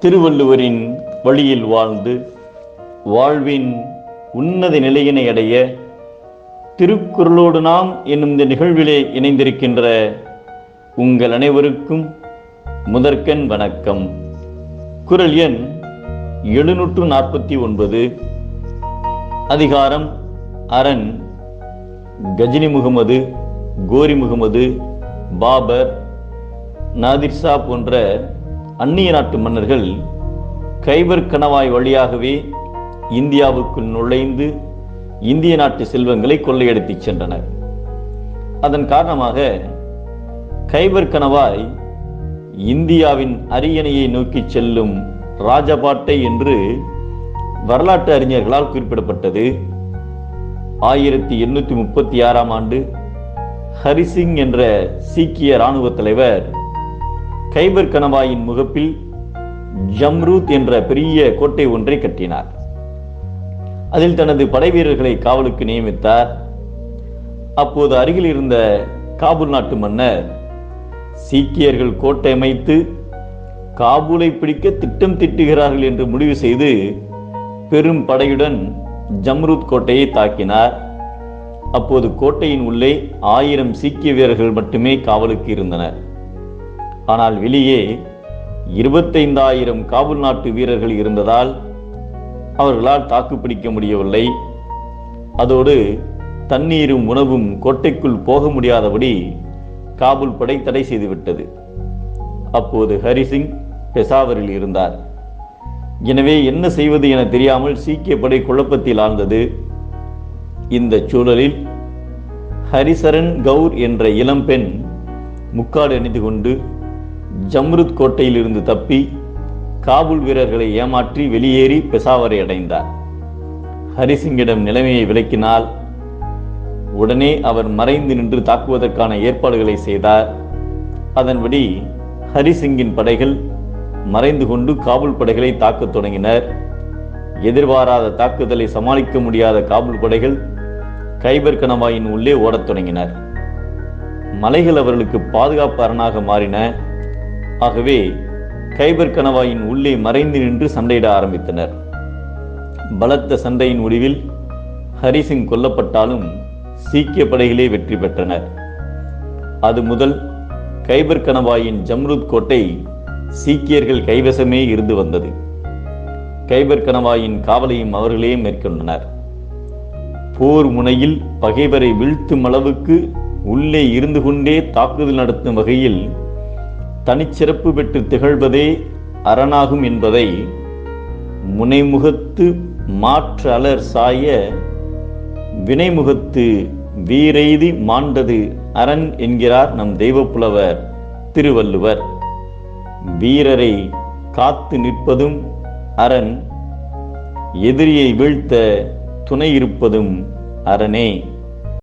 திருவள்ளுவரின் வழியில் வாழ்ந்து வாழ்வின் உன்னத நிலையினை அடைய திருக்குறளோடு நாம் என்னும் இந்த நிகழ்விலே இணைந்திருக்கின்ற உங்கள் அனைவருக்கும் முதற்கண் வணக்கம். குரல் எண் எழுநூற்று நாற்பத்தி ஒன்பது. அதிகாரம் அரண் கஜினி முகமது கோரி முகமது பாபர் நாதிர்ஷா போன்ற அந்நிய நாட்டு மன்னர்கள் கைபர் கணவாய் வழியாகவே இந்தியாவுக்குள் நுழைந்து இந்திய நாட்டு செல்வங்களை கொள்ளையடித்துச் சென்றனர். அதன் காரணமாக கைபர் கணவாய் இந்தியாவின் அரியணையை நோக்கி செல்லும் ராஜபாட்டை என்று வரலாற்று அறிஞர்களால் குறிப்பிடப்பட்டது. ஆயிரத்தி எண்ணூற்றி முப்பத்தி ஆறாம் ஆண்டு ஹரிசிங் என்ற சீக்கிய இராணுவ தலைவர் கைபர் கணவாயின் முகப்பில் ஜம்ரூத் என்ற பெரிய கோட்டை ஒன்றை கட்டினார். அதில் தனது படை வீரர்களை காவலுக்கு நியமித்தார். அப்போது அருகில் இருந்த காபூல் நாட்டு மன்னர் சீக்கியர்கள் கோட்டை அமைத்து காபூலை பிடிக்க திட்டம் திட்டுகிறார்கள் என்று முடிவு செய்து பெரும் படையுடன் ஜம்ரூத் கோட்டையை தாக்கினார். அப்போது கோட்டையின் உள்ளே ஆயிரம் சீக்கிய வீரர்கள் மட்டுமே காவலுக்கு இருந்தனர். ஆனால் வெளியே இருபத்தைந்தாயிரம் காபூல் நாட்டு வீரர்கள் இருந்ததால் அவர்களால் தாக்குப்பிடிக்க முடியவில்லை. அதோடு தண்ணீரும் உணவும் கோட்டைக்குள் போக முடியாதபடி காபூல் படை தடை செய்துவிட்டது. அப்போது ஹரிசிங் பெசாவரில் இருந்தார். எனவே என்ன செய்வது என தெரியாமல் சீக்கிய படை குழப்பத்தில் ஆழ்ந்தது. இந்த சூழலில் ஹரிசரன் கவுர் என்ற இளம்பெண் முக்காடு அணிந்து கொண்டு ஜம்ருத் கோட்டையிலிருந்து தப்பி காபூல் வீரர்களை ஏமாற்றி வெளியேறி பெசாவரை அடைந்தார். ஹரிசிங்கிடம் நிலைமையை விளக்கினால் உடனே அவர் மறைந்து நின்று தாக்குவதற்கான ஏற்பாடுகளை செய்தார். அதன்படி ஹரிசிங்கின் படைகள் மறைந்து கொண்டு காபூல் படைகளை தாக்கத் தொடங்கினர். எதிர்பாராத தாக்குதலை சமாளிக்க முடியாத காபூல் படைகள் கைபர் கணவாயின் உள்ளே ஓடத் தொடங்கினர். மலைகள் அவர்களுக்கு பாதுகாப்பு அரணாக மாறின. ஆகவே கைபர் கணவாயின் உள்ளே மறைந்து நின்று சண்டையிட ஆரம்பித்தனர். பலத்த சண்டையின் முடிவில் ஹரிசிங் கொல்லப்பட்டாலும் சீக்கிய படைகளே வெற்றி பெற்றனர். அது முதல் கைபர் கணவாயின் ஜம்ருத் கோட்டை சீக்கியர்கள் கைவசமே இருந்து வந்தது. கைபர் கணவாயின் காவலையும் அவர்களே மேற்கொண்டனர். போர் முனையில் பகைவரை வீழ்த்தும் அளவுக்கு உள்ளே இருந்து கொண்டே தாக்குதல் நடத்தும் வகையில் தனிச்சிறப்பு பெற்று திகழ்வதே அரணாகும் என்பதை முனைமுகத்து மாற்று அலர் சாய வினைமுகத்து வீரெய்தி மாண்டது அரண் என்கிறார் நம் தெய்வப்புலவர் திருவள்ளுவர். வீரரை காத்து நிற்பதும் அரண் எதிரியை வீழ்த்த துணை இருப்பதும் அரணே.